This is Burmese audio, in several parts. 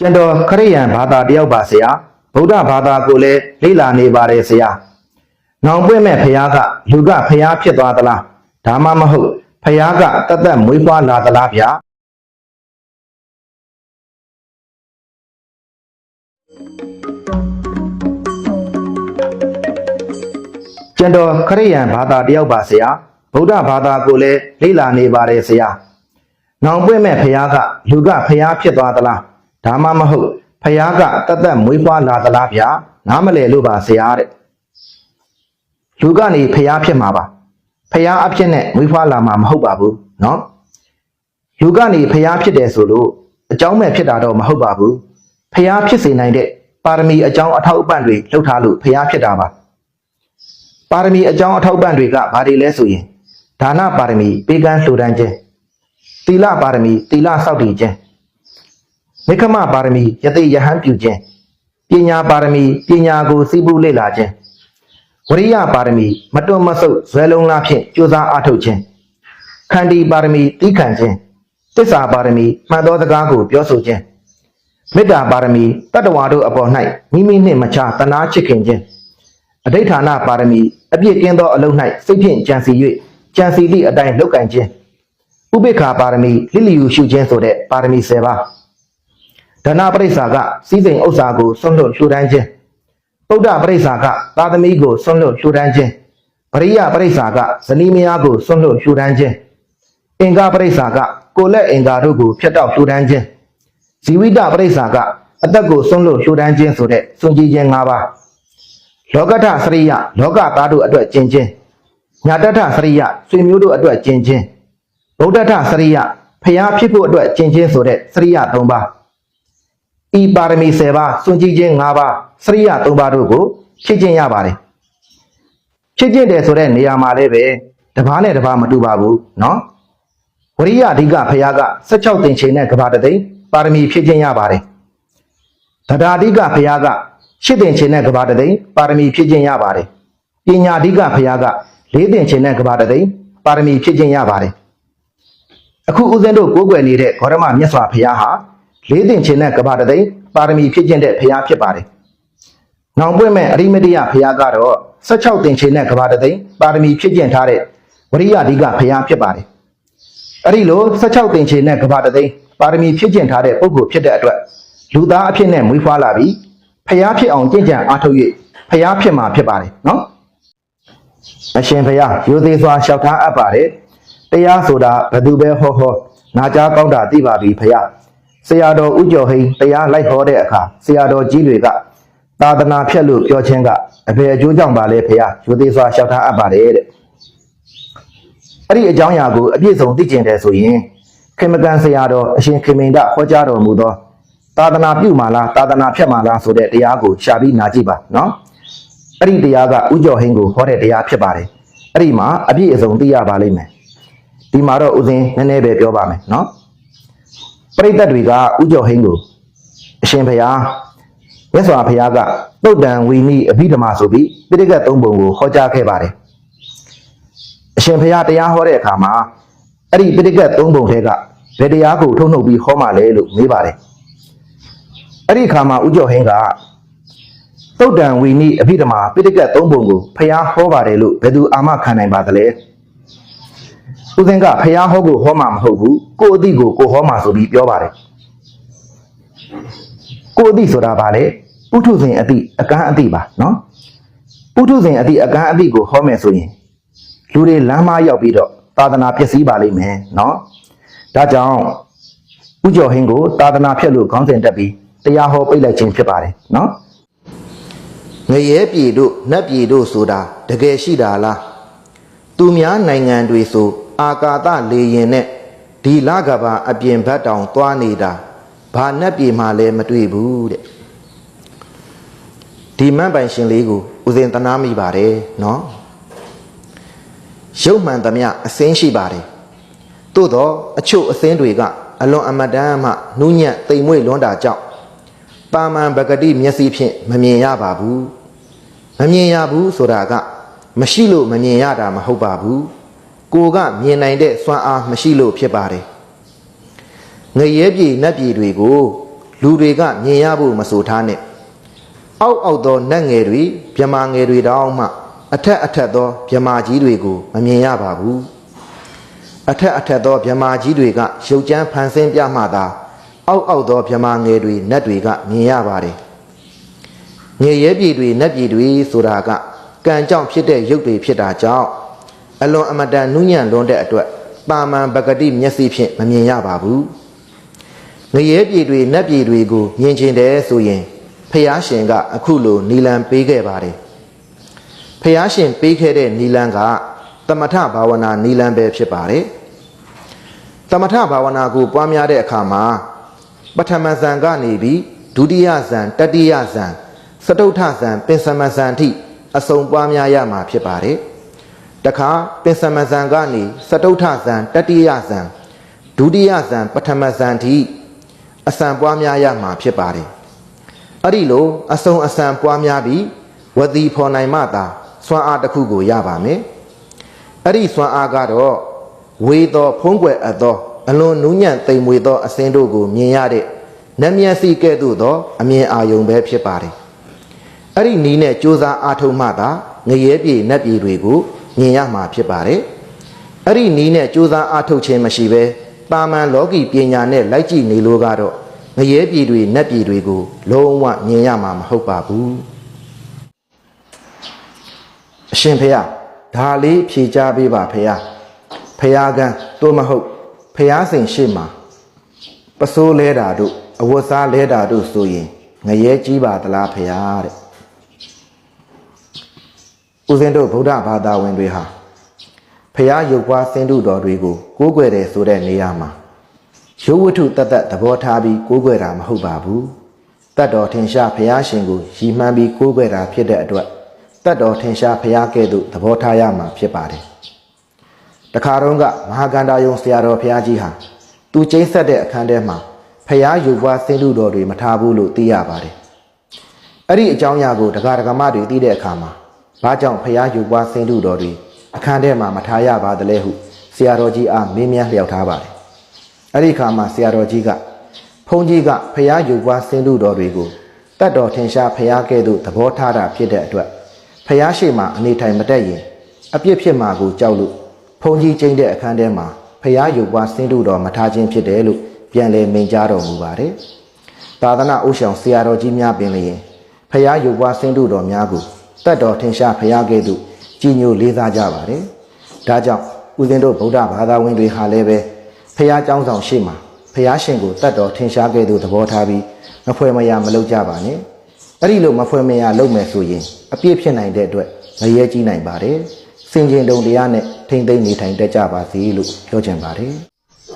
ကျန်တော်ခရိယန်ဘာသာတယောက်ပါဆရာဗုဒ္ဓဘာသာကိုလည်းလေ့လာနေပါတယ်ဆရာ။နောင်ပွင့်မဲ့ဖះကလူကဖះဖြစ်သွားသလားဒါမှမဟုတ်ဖះကတတ်တတ်မွေးဖွားလာသလားဗျာကျန်တော်ခရိယန်ဘာသာတယောက်ပါဆရာဗုဒ္ဓဘာသာကိုလည်းလေ့လာနေပါတယ်ဆရာ။နောင်ပွင့်မဲ့ဖះကလူကဖះဖြစ်သွားသလား ဒါမှမဟုတ်ဖះကတတ်တတ်မွေးဖွားလာသလားဗျာနားမလည်လို့ပါဆရာတဲ့လူကနေဖះဖြစ်မှာပါဖះအဖြစ်နဲ့မွေးဖွားလာမှာမဟုတ်ပါဘူးเนาะလူကနေဖះဖြစ်တယ်ဆိုလို့အကြောင်းမဲ့ဖြစ်တာတော့မဟုတ်ပါဘူးဖះဖြစ်စေနိုင်တဲ့ပါရမီအကြောင်းအထောက်အပံ့တွေလှုပ်ထားလို့ဖះဖြစ်တာပါ ပါရမီအကြောင်းအထောက်ပံ့တွေကဘာတွေလဲဆိုရင်ဒါနပါရမီပေးကမ်းလှူဒန်းခြင်းသီလပါရမီသီလစောင့်တည်ခြင်း မိခမပါရမီယသိယဟန်ပြုခြင်းပညာပါရမီပညာကိုစီးပူးလေ့လာခြင်းဝရိယပါရမီမတွန့်မဆုတ်ဇွဲလုံးလားဖြင့်ကြိုးစားအားထုတ်ခြင်းခန္တီပါရမီတီးခံခြင်းတစ္ဆာပါရမီမှန်သောစကားကိုပြောဆိုခြင်းမေတ္တာပါရမီတတ္တဝါတို့အပေါ်၌မိမိနှင့်မချတနာချစ်ခင်ခြင်းအဋိဌာဏပါရမီအပြည့်ကင်းသောအလုံး၌စိတ်ဖြင့်ကြံစီ၍ကြံစီသည့်အတိုင်းလောက်ကင်ခြင်းဥပိ္ပခာပါရမီလိလီယူရှုခြင်းဆိုတဲ့ပါရမီ10ပါး ဒနာပရိစ္ဆာကစီးစိမ်ဥစ္စာကိုဆွန့်လွတ်လှူဒန်းခြင်းပုဒ္ဒပရိစ္ဆာကသာသမီကိုဆွန့်လွတ်လှူဒန်းခြင်းပရိယပရိစ္ဆာကဇနီးမယားကိုဆွန့်လွတ်လှူဒန်းခြင်းအင်္ဂါပရိစ္ဆာကကိုယ်လက်အင်္ဂါတို့ကိုဖျက်တောက်လှူဒန်းခြင်းဇီဝိတပရိစ္ဆာကအသက်ကိုဆွန့်လွတ်လှူဒန်းခြင်းဆိုတဲ့စွန့်ကြည်ခြင်း၅ပါးလောကထစရိယလောကသားတို့အတွက်ကျင်ချင်းညာတထစရိယဆွေမျိုးတို့အတွက်ကျင်ချင်းဗုဒ္ဓထစရိယဖျားဖြစ်ဖို့အတွက်ကျင်ချင်းဆိုတဲ့စရိယ၃ပါး ဤပါရမီ10ပါးစွန့်ကြည့်ခြင်း၅ပါးစရိယ၃ပါးတို့ကိုဖြည့်ကျင့်ရပါတယ်ဖြည့်ကျင့်တယ်ဆိုတဲ့နေရာမှာလည်းပဲတပားနဲ့တပားမတူပါဘူးเนาะဝရိယအဓိကဖျားက16တင်ချိန်နဲ့ကဘာတသိန်းပါရမီဖြည့်ကျင့်ရပါတယ် တရားဓိကဘုရားကရှစ်တင်ခြင်းနဲ့ကဘာတသိန်းပါရမီဖြစ်ခြင်းရပါတယ်။ပညာဓိကဘုရားကလေးတင်ခြင်းနဲ့ကဘာတသိန်းပါရမီဖြစ်ခြင်းရပါတယ်။အခုဦးဇင်းတို့ကိုးကွယ်နေတဲ့ဂေါရမမြတ်စွာဘုရားဟာ လေးတင်ခြင်းနဲ့ကဘာတသိန်းပါရမီဖြစ်ခြင်းတဲ့ဘုရားဖြစ်ပါတယ်။နောင်ပွင့်မဲ့အရိမတိယဘုရားကတော့16တင်ခြင်းနဲ့ကဘာတသိန်းပါရမီဖြစ်ခြင်းထားတဲ့ဝရိယဓိကဘုရားဖြစ်ပါတယ်။အဲ့ဒီလို16တင်ခြင်းနဲ့ကဘာတသိန်းပါရမီဖြစ်ခြင်းထားတဲ့ပုဂ္ဂိုလ်ဖြစ်တဲ့အတွက်လူသားအဖြစ်နဲ့မွေးဖွားလာပြီးဖျားဖြစ်အောင်ကြင်ကြံအားထုတ်၍ဖျားဖြစ်မှာဖြစ်ပါတယ်နော်အရှင်ဖျားရိုသေစွာလျှောက်ထားအပ်ပါတယ်တရားဆိုတာဘယ်သူပဲဟောဟောနာကြားကောင်းတာသိပါပြီဖျား ဆရာတော်ဥကျော်ဟိန်တရားလိုက်ဟောတဲ့အခါဆရာတော်ကြီးတွေကသာသနာဖြတ်လို့ပြောခြင်းကအဘယ်အကျိုးကြောင့်ပါလဲဖျားရိုသေစွာလျှောက်ထားအပ်ပါတယ်တဲ့အဲ့ဒီအကြောင်းအရာကိုအပြည့်စုံသိကျင်တယ်ဆိုရင်ခေမကန်ဆရာတော်အရှင်ခေမိန်ဒဟောကြားတော်မူသောသာသနာပြုမာလားသာသနာဖြတ်မာလားဆိုတဲ့တရားကိုရှာပြီးနာကြည့်ပါနော်အဲ့ဒီတရားကဥကျော်ဟင်းကိုဟောတဲ့တရားဖြစ်ပါတယ်အဲ့ဒီမှာအပြည့်အစုံသိရပါလိမ့်မယ်ဒီမှာတော့ဥစဉ်နည်းနည်းပဲပြောပါမယ်နော် ပရိသတ်တွေကဥကျော်ဟင်းကိုအရှင်ဘုရားမြတ်စွာဘုရားကတုတ်တန်ဝီနီအဘိဓမ္မာဆိုပြီးပိဋကတ်သုံးပုံကိုဟောကြားခဲ့ပါတယ်အရှင်ဘုရားတရားဟောတဲ့အခါမှာအဲ့ဒီပိဋကတ်သုံးပုံထဲကဘယ်တရားကိုထုတ်နှုတ်ပြီးဟောမှလဲလို့မေးပါတယ်အဲ့ဒီအခါမှာဥကျော်ဟင်းကသုတ်တံဝီနိအဘိဓမ္မာပိဋကတ်သုံးပုံကိုဘုရားဟောပါတယ်လို့ဘယ်သူအာမခံနိုင်ပါသလဲ ဦးစင်းကဖျားဟောကိုဟောမှာမဟုတ်ဘူးကိုအသည့်ကိုကိုဟောမှာဆိုပြီးပြောပါတယ်ကိုအသည့်ဆိုတာဗာလေပုထုဇဉ်အသည့်အကန်းအသည့်ပါနော်ပုထုဇဉ်အသည့်အကန်းအသည့်ကိုဟောမယ်ဆိုရင်လူတွေလမ်းမရောက်ပြီးတော့သာသနာပျက်စီးပါလိမ့်မယ်နော်ဒါကြောင့်ဥကျော်ဟင်းကိုသာသနာဖြတ်လို့ခေါင်းစဉ်တက်ပြီးတရားဟောပိတ်လိုက်ခြင်းဖြစ်ပါတယ်နော်ငရဲပြည်တို့နတ်ပြည်တို့ဆိုတာတကယ်ရှိတာလားသူများနိုင်ငံတွေဆို အာကာသလေရင်နဲ့ဒီလကဘာအပြင်ဘက်တောင်သွားနေတာဘာနဲ့ပြေမှလည်းမတွေ့ဘူးတဲ့ဒီမန့်ပိုင်ရှင်လေးကိုဥစဉ်တနာမိပါတယ်နော်ရုပ်မှန်သမျှအစင်းရှိပါတယ်သို့တော့အချို့အစင်းတွေကအလွန်အမတန်မှနှူးညံ့တိမ်မွေ့လွန်းတာကြောင့်ပါမန်ပဂတိမျက်စိဖြင့်မမြင်ရပါဘူးမမြင်ရဘူးဆိုတာကမရှိလို့မမြင်ရတာမဟုတ်ပါဘူး ကိုကမြင်နိုင်တဲ့စွမ်းအားမရှိလို့ဖြစ်ပါတယ်ငရဲပြည်နတ်ပြည်တွေကိုလူလူတွေကမြင်ရဖို့မဆိုထားနဲ့အောက်အောက်သောနတ်ငယ်တွေမြမာငယ်တွေတောင်မှအထက်အထက်သောမြမာကြီးတွေကိုမမြင်ရပါဘူးအထက်အထက်သောမြမာကြီးတွေကရုပ်ကြမ်းဖန်ဆင်းပြမှသာအောက်အောက်သောမြမာငယ်တွေနတ်တွေကမြင်ရပါတယ်ငယ်ရဲပြည်တွေနတ်ပြည်တွေဆိုတာကကံကြောင့်ဖြစ်တဲ့ရုပ်တွေဖြစ်တာကြောင့် အလွန်အမတန်နုညံ့လွန်းတဲ့အတွက်ပါမန်ပဂတိမျက်စိဖြင့်မမြင်ရပါဘူးငရဲပြည်တွေနတ်ပြည်တွေကိုမြင်ချင်တယ်ဆိုရင်ဖះရှင်က အခုလိုနီလန်ပေးခဲ့ပါတယ်ဖះရှင်ပေးခဲ့တဲ့နီလန်ကတမထဘာဝနာနီလန်ပဲဖြစ်ပါတယ်တမထဘာဝနာကိုပွားများတဲ့အခါမှာပထမဇန်ကနေပြီးဒုတိယဇန်တတိယဇန်စတုထဇန်ပင်စမဇန်ထိအစုံပွားများရမှာဖြစ်ပါတယ် တခါပင်စမဇန်ကနေစတုထဇန်တတိယဇန်ဒုတိယဇန်ပထမဇန်ထိအစံပွားများရမှာဖြစ်ပါတယ်အဲ့ဒီလိုအစုံအစံပွားများပြီးဝတိဖော်နိုင်မှသာစွမ်းအားတစ်ခုကိုရပါမယ်အဲ့ဒီစွမ်းအားကတော့ဝေသောဖုံးကွယ်အပ်သောအလွန်နူးညံ့သိမ်မွေသောအစင်းတို့ကိုမြင်ရတဲ့နတ်မျက်စိကဲ့သို့သောအမြင်အာရုံပဲဖြစ်ပါတယ်အဲ့ဒီနီးနဲ့စ조사အားထုတ်မှသာငရဲပြေနတ်ပြေတွေကို မြင်ရမှာဖြစ်ပါတယ်အဲ့ဒီနီးနဲ့စ조사အားထုတ်ခြင်းမရှိဘဲပါမန်လောကီပညာနဲ့လိုက်ကြည့်နေလို့ကတော့ငရဲပြေတွေနတ်ပြေတွေကိုလုံးဝမြင်ရမှာမဟုတ်ပါဘူးအရှင်ဖေယဒါလေးဖြေချပေးပါဖေယဖယားကန်းသို့မဟုတ်ဖယားစိန်ရှိမှာပစိုးလဲတာတို့အဝတ်စားလဲတာတို့ဆိုရင်ငရဲကြီးပါသလားဖယားတဲ့ ဦးဇင်းတို့ဗုဒ္ဓဘာသာဝင်တွေဟာဖယားရုပ်ပွားစင်တုတော်တွေကိုကိုးကွယ်တယ်ဆိုတဲ့နေရာမှာရုပ်ဝတ္ထုတတ်တတ်သဘောထားပြီးကိုးကွယ်တာမဟုတ်ပါဘူးတတ်တော်ထင်ရှားဖယားရှင်ကိုရည်မှန်းပြီးကိုးကွယ်တာဖြစ်တဲ့အတွက်တတ်တော်ထင်ရှားဖယားကဲ့သို့သဘောထားရမှာဖြစ်ပါတယ်တခါတော့ကမဟာကန္တာယုံဆရာတော်ဖယားကြီးဟာသူကျိန်းဆက်တဲ့အခန်းထဲမှာဖယားရုပ်ပွားစင်တုတော်တွေမထားဘူးလို့သိရပါတယ်အဲ့ဒီအကြောင်းအရာကိုဒကာဒကမတွေသိတဲ့အခါမှာ ဘာကြောင့်ဖယားရုပ်ပွားစင်တုတော်တွေအခန်းထဲမှာမထားရပါသလဲဟုဆရာတော်ကြီးအားမေးမြန်းလျှောက်ထားပါတယ်အဲ့ဒီအခါမှာဆရာတော်ကြီးကဘုန်းကြီးကဖယားရုပ်ပွားစင်တုတော်တွေကိုတတ်တော်ထင်ရှားဖယားကဲ့သို့သဘောထားတာဖြစ်တဲ့အတွက်ဖယားရှိမှအနေထိုင်မတက်ရင်အပြစ်ဖြစ်မှာကိုကြောက်လို့ဘုန်းကြီးကျင်းတဲ့အခန်းထဲမှာဖယားရုပ်ပွားစင်တုတော်မထားခြင်းဖြစ်တယ်လို့ပြန်လည်မိန့်ကြားတော်မူပါတယ်သာသနာ့ဥဆောင်ဆရာတော်ကြီးများပင်လျင်ဖယားရုပ်ပွားစင်တုတော်များကို တတ်တော်ထင်ရှားဖရာကဲ့သို့ကြီးညိုလေးစားကြပါတယ်။ဒါကြောင့်ဦးဇင်းတို့ဗုဒ္ဓဘာသာဝင်တွေဟာလည်းပဲဖရာကျောင်းဆောင်ရှိမှာဖရာရှင်ကိုတတ်တော်ထင်ရှားကဲ့သို့သဘောထားပြီးမဖွဲမရမလုပ်ကြပါနဲ့။အဲ့ဒီလိုမဖွဲမရလုပ်မယ်ဆိုရင်အပြည့်ဖြစ်နိုင်တဲ့အတွက်မရဲကြီးနိုင်ပါတယ်။စင်ကြင်တုံတရားနဲ့ထိမ့်သိမ့်နေထိုင်တတ်ကြပါစေလို့ပြောချင်ပါတယ်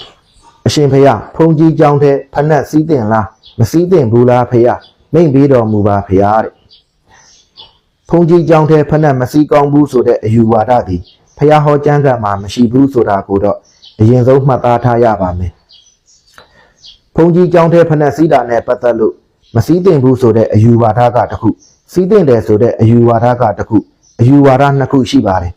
။အရှင်ဖရာဖုန်ကြီးကျောင်းထဲဖဏတ်စည်းတင်လားမစည်းတင်ဘူးလားဖရာမိန့်ပြီးတော်မူပါဖရာတဲ့။ုံးကြီးကြောင်းထဲဖက်နဲ့မစည်းကောင်းဘူးဆိုတဲ့အယူဝါဒသည်ဖျားဟောကျမ်းစာမှာမရှိဘူးဆိုတာကိုတော့အရင်ဆုံးမှတ်သားထားရပါမယ်။ဘုံကြီးကြောင်းထဲဖက်နဲ့စည်းတာနဲ့ပတ်သက်လို့မစည်းတင်ဘူးဆိုတဲ့အယူဝါဒကတခုစည်းတင်တယ်ဆိုတဲ့အယူဝါဒကတခုအယူဝါဒနှစ်ခုရှိပါတယ်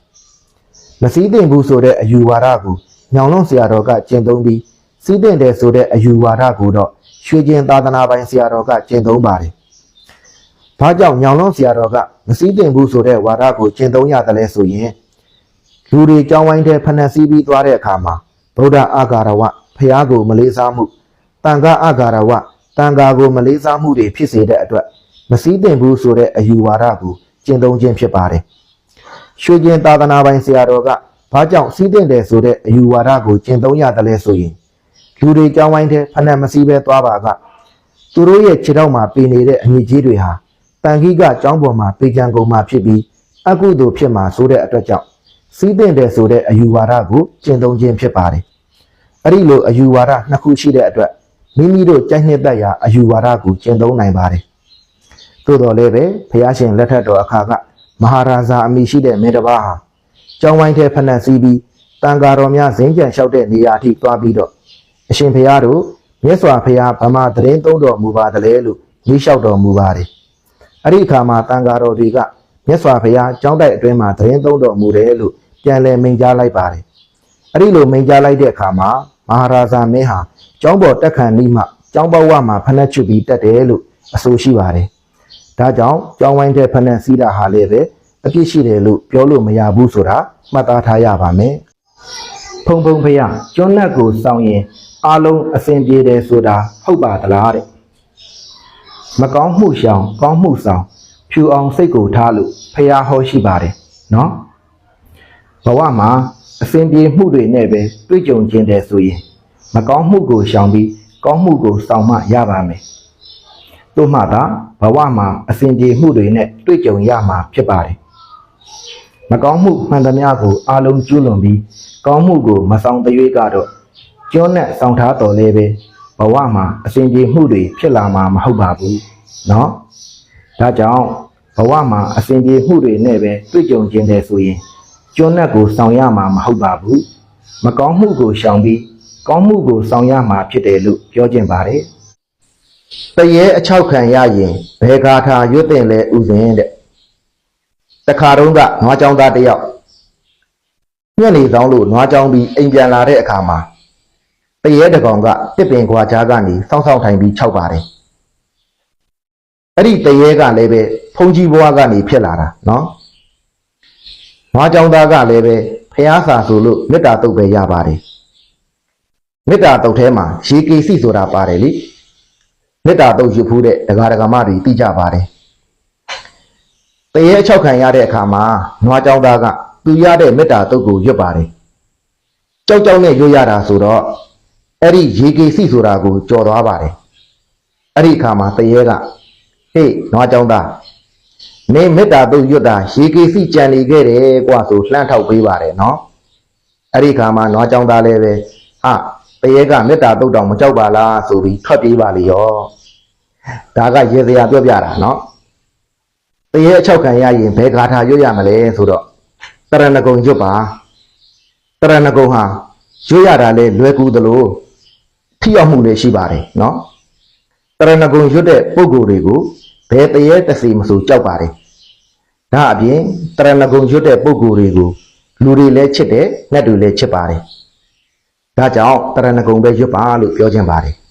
။မစည်းတင်ဘူးဆိုတဲ့အယူဝါဒကိုညောင်လွန့်ဆရာတော်ကကျင့်သုံးပြီးစည်းတင်တယ်ဆိုတဲ့အယူဝါဒကိုတော့ရွှေကျင်သာသနာပိုင်ဆရာတော်ကကျင့်သုံးပါတယ် ဘာကြောင့်ညောင်လုံးဆရာတော်ကမစည်းတင်ဘူးဆိုတဲ့ဝါဒကိုကျင့်သုံးရတယ်လဲဆိုရင်လူတွေကြောင်းဝိုင်းတဲ့ဖဏစီပြီးသွားတဲ့အခါမှာဗုဒ္ဓအာဂါရဝဖះကိုမလေးစားမှုတန်ခါအာဂါရဝတန်ခါကိုမလေးစားမှုတွေဖြစ်စေတဲ့အတွက်မစည်းတင်ဘူးဆိုတဲ့အယူဝါဒကိုကျင့်သုံးခြင်းဖြစ်ပါတယ်။ရွှေကျင်သာသနာပိုင်ဆရာတော်ကဘာကြောင့်စည်းတင်တယ်ဆိုတဲ့အယူဝါဒကိုကျင့်သုံးရတယ်လဲဆိုရင်လူတွေကြောင်းဝိုင်းတဲ့ဖဏမစည်းပဲသွားပါကသူတို့ရဲ့ခြေထောက်မှာပေနေတဲ့အငြိကြီးတွေဟာ တန်ခိကကျောင်းပေါ်မှာပေကံကုန်မှာဖြစ်ပြီးအကုသိုလ်ဖြစ်မှာဆိုတဲ့အတွက်ကြောင့်စီးတင်တယ်ဆိုတဲ့အယူဝါဒကိုကျင့်သုံးခြင်းဖြစ်ပါတယ်။အဲ့ဒီလိုအယူဝါဒနှစ်ခုရှိတဲ့အတွက်မိမိတို့ကြိုက်နှစ်သက်ရာအယူဝါဒကိုကျင့်သုံးနိုင်ပါတယ်။သို့တော်လည်းပဲဖះရှင်လက်ထက်တော်အခါကမဟာရာဇာအမိရှိတဲ့မင်းတစ်ပါးဟာကျောင်းဝိုင်းထဲဖဏတ်စည်းပြီးတန်ဃာတော်များဇင်းကြံလျှောက်တဲ့နေရာအထိသွားပြီးတော့အရှင်ဖះတို့မြတ်စွာဘုရားဗမာတရင်သုံးတော်မူပါတလဲလို့ကြီးလျှောက်တော်မူပါတယ်။ အဲ့ဒီအခါမှာတန်ဃာတော်တွေကမြတ်စွာဘုရားကျောင်းတိုက်အတွင်းမှာတရင်သုံးတော်မူတယ်လို့ပြန်လည်မိန့်ကြားလိုက်ပါတယ်။အဲ့ဒီလိုမိန့်ကြားလိုက်တဲ့အခါမှာမဟာရာဇာမင်းဟာကျောင်းပေါ်တက်ခံနီးမှကျောင်းပေါက်ဝမှာဖက်နှက်ချွတ်ပြီးတက်တယ်လို့အဆိုရှိပါတယ်ဒါကြောင့်ကျောင်းဝိုင်းတဲ့ဖက်နှက်စီးတာဟာလည်းပဲအပြစ်ရှိတယ်လို့ပြောလို့မရဘူးဆိုတာမှတ်သားထားရပါမယ်ဖုံဖုံဖရကျွန်းနက်ကိုစောင်းရင်အားလုံးအစဉ်ပြေတယ်ဆိုတာဟုတ်ပါသလားတဲ့ မကောင်းမှုရှောင်ကောင်းမှုဆောင်ဖြူအောင်စိတ်ကိုထားလို့ဖះဟောရှိပါတယ်နော်ဘဝမှာအစဉ်ပြေမှုတွေနဲ့ပဲတွေ့ကြုံခြင်းတယ်ဆိုရင်မကောင်းမှုကိုရှောင်ပြီးကောင်းမှုကိုဆောင်မှရပါမယ်တို့မှသာဘဝမှာအစဉ်ပြေမှုတွေနဲ့တွေ့ကြုံရမှာဖြစ်ပါတယ်မကောင်းမှုမှန်သမျှကိုအလုံးကျူးလွန်ပြီးကောင်းမှုကိုမဆောင်တရွေ့ကတော့ကျွန်းနဲ့ဆောင်ထားတော်လဲပဲ ဘဝမှာအစဉ်ပြေမှုတွေဖြစ်လာမှာမဟုတ်ပါဘူးเนาะဒါကြောင့်ဘဝမှာအစဉ်ပြေမှုတွေနဲ့ပဲတွေ့ကြုံခြင်းတယ်ဆိုရင်ကျွန်းနဲ့ကိုဆောင်ရမှာမဟုတ်ပါဘူးမကောင်းမှုကိုရှောင်ပြီးကောင်းမှုကိုဆောင်ရမှာဖြစ်တယ်လို့ပြောခြင်းပါတယ်တရေအချောက်ခံရရင်ဘယ်ကာထာရွတ်တင်လဲဥစဉ်တဲ့တခါတုန်းကနွားကြောင်းသားတစ်ယောက်ညနေဆောင်လို့နွားကြောင်းပြီးအိမ်ပြန်လာတဲ့အခါမှာ ပရဲတကောင်ကတစ်ပင်ခွာကြားကနေစောင့်ဆောင်ထိုင်ပြီးခြောက်ပါတယ်အဲ့ဒီတရဲကလည်းပဲဖုန်ကြီးဘွားကနေဖြစ်လာတာနော်။ငွားကြောင်သားကလည်းပဲဖျားစာဆိုလို့မေတ္တာတုတ်ပဲရပါတယ်။မေတ္တာတုတ်ထဲမှာရေကေစီဆိုတာပါတယ်လေ။မေတ္တာတုတ်ရဖူးတဲ့ဒကာဒကာမတွေသိကြပါတယ်။တရဲအချောက်ခံရတဲ့အခါမှာငွားကြောင်သားကသူရတဲ့မေတ္တာတုတ်ကိုရွတ်ပါတယ်။ကြောက်ကြောက်နဲ့ရွတ်ရတာဆိုတော့ အဲ့ဒီရေကေစီဆိုတာကိုကြော်သွားပါတယ်အဲ့ဒီအခါမှာတရေကဟေ့နွားចောင်းသားနေမေတ္တာတို့ရွတ်တာရေကေစီကြံနေခဲ့တယ်ကွာဆိုလှမ်းထောက်ပေးပါတယ်နော်အဲ့ဒီအခါမှာနွားចောင်းသားလည်းပဲဟာတရေကမေတ္တာတို့တောင်မကြောက်ပါလားဆိုပြီးထွက်ပြေးပါလေရောဒါကရေစရာပြောပြတာနော်တရေအချောက်ခံရရင်ဘယ်ဂါထာရွတ်ရမလဲဆိုတော့တရဏဂုံရွတ်ပါတရဏဂုံဟာရွတ်ရတာလဲလွယ်ကူသလို ထိရောက်မှုလည်းရှိပါတယ်နော်တရဏဂုံရွတ်တဲ့ပုဂ္ဂိုလ်တွေကိုဘယ်တရေတစီမဆိုကြောက်ပါတယ်။ဒါအပြင်တရဏဂုံရွတ်တဲ့ပုဂ္ဂိုလ်တွေကိုလူတွေလည်းချစ်တယ်၊ငှက်တွေလည်းချစ်ပါတယ်။ဒါကြောင့်တရဏဂုံပဲရွတ်ပါလို့ပြောခြင်းပါတယ်။